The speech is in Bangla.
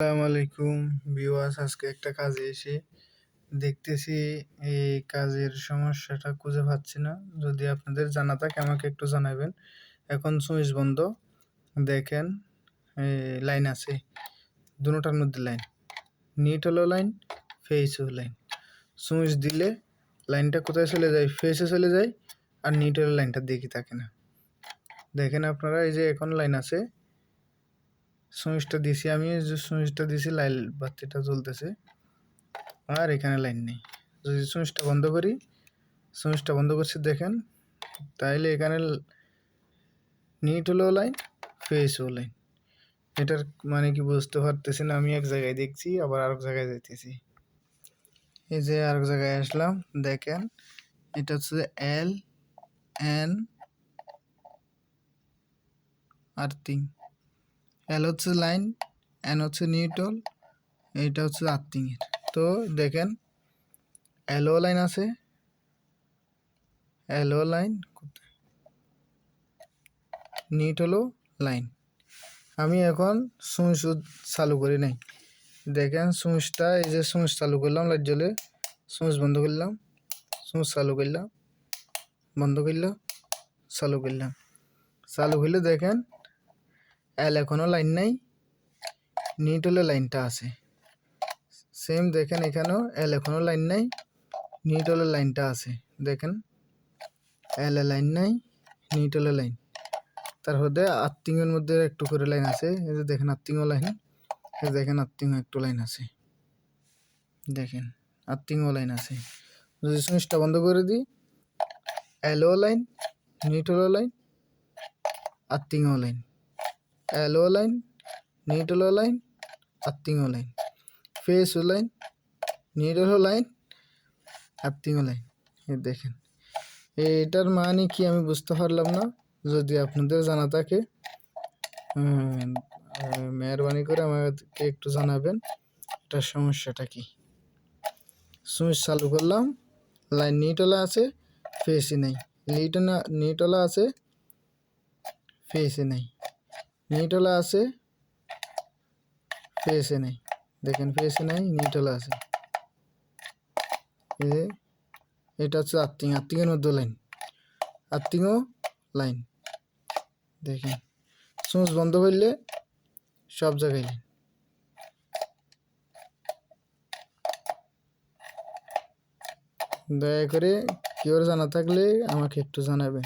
আসসালামু আলাইকুম ভিউয়ার্স, আজকে একটা কাজে এসে দেখতেছি এই কাজের সমস্যাটা খুঁজে পাচ্ছি না। যদি আপনাদের জানা থাকে, আমাকে একটু জানাবেন। এখন সুইচ বন্ধ, দেখেন লাইন আছে, দুটার মধ্যে লাইন, নিট হলো লাইন, ফেস হলো লাইন। সুইচ দিলে লাইনটা কোথায় চলে যায়? ফেসে চলে যায়, আর নিট হলো লাইনটা দেখি থাকে না। দেখেন আপনারা, এই যে এখন লাইন আছে সুইচটা দিছি আমি যে সুইচটা দিছি, লাইল বাতিটা জ্বলতেছে। আর এখানে লাইন নেই। যদি সুইচটা বন্ধ করি, সুইচটা বন্ধ করছি দেখেন, তাইলে এখানে নিট হলো লাইন ফেসও লাইন। এটার মানে কি বুঝতে পারতেছি না, আমি এক জায়গায় দেখছি, আবার আরেক জায়গায় যাইতেছি। এই যে আরেক জায়গায় আসলাম, দেখেন, এটা হচ্ছে এল এন আর্থিং এল হচ্ছে লাইন এন হচ্ছে নিউট্রল এইটা হচ্ছে আর্থিংয়ের তো দেখেন এলও লাইন আছে এলও লাইন নিউট্রলও লাইন আমি এখন সুইচ চালু করি নাই। দেখেন সুইচটা এই যে সুইচ চালু করলাম লাইট জ্বলে সুইচ বন্ধ করলাম সুইচ চালু করলাম, বন্ধ করলাম, চালু করলাম। চালু করলে দেখেন এল এখনও লাইন নাই নিউট্রলের লাইনটা আছে। সেম দেখেন এখানেও এল এখনও লাইন নাই নিউট্রলের লাইনটা আছে। দেখেন এল এ লাইন নাই নিউট্রলের লাইন তারপরে আর্থিংয়ের মধ্যে একটু করে লাইন আছে। এই দেখেন আর্থিংও লাইন এই দেখেন আর্থিংও একটু লাইন আছে। দেখেন আর্থিংও লাইন আছে। যদি সুইচটা বন্ধ করে দিই এলও লাইন নিউট্রলও লাইন আর্থিংও line LO line neutral line earthing line phase line neutral line earthing line দেখেন। এটার মানে কি আমি বুঝতে পারলাম না। যদি আপনাদের জানা থাকে মেহরবানি করে আমাকে একটু জানাবেন, এটার সমস্যাটা কি? সুইচ চালু করলাম লাইন নিউটলা আছে ফেসই নেই। লিটনা নিউটলা আছে ফেসই নেই। নিউটলা আছে। ফেসে নেই। দেখেন ফেসে নেই নিউটলা আছে। এটা হচ্ছে আর্থিং আর্থিংয়ের মধ্যে লাইন। আর্থিংও লাইন। দেখেন সুইচ বন্ধ করলে সব জায়গায় দয়া করে কেউ জানা থাকলে আমাকে একটু জানাবেন।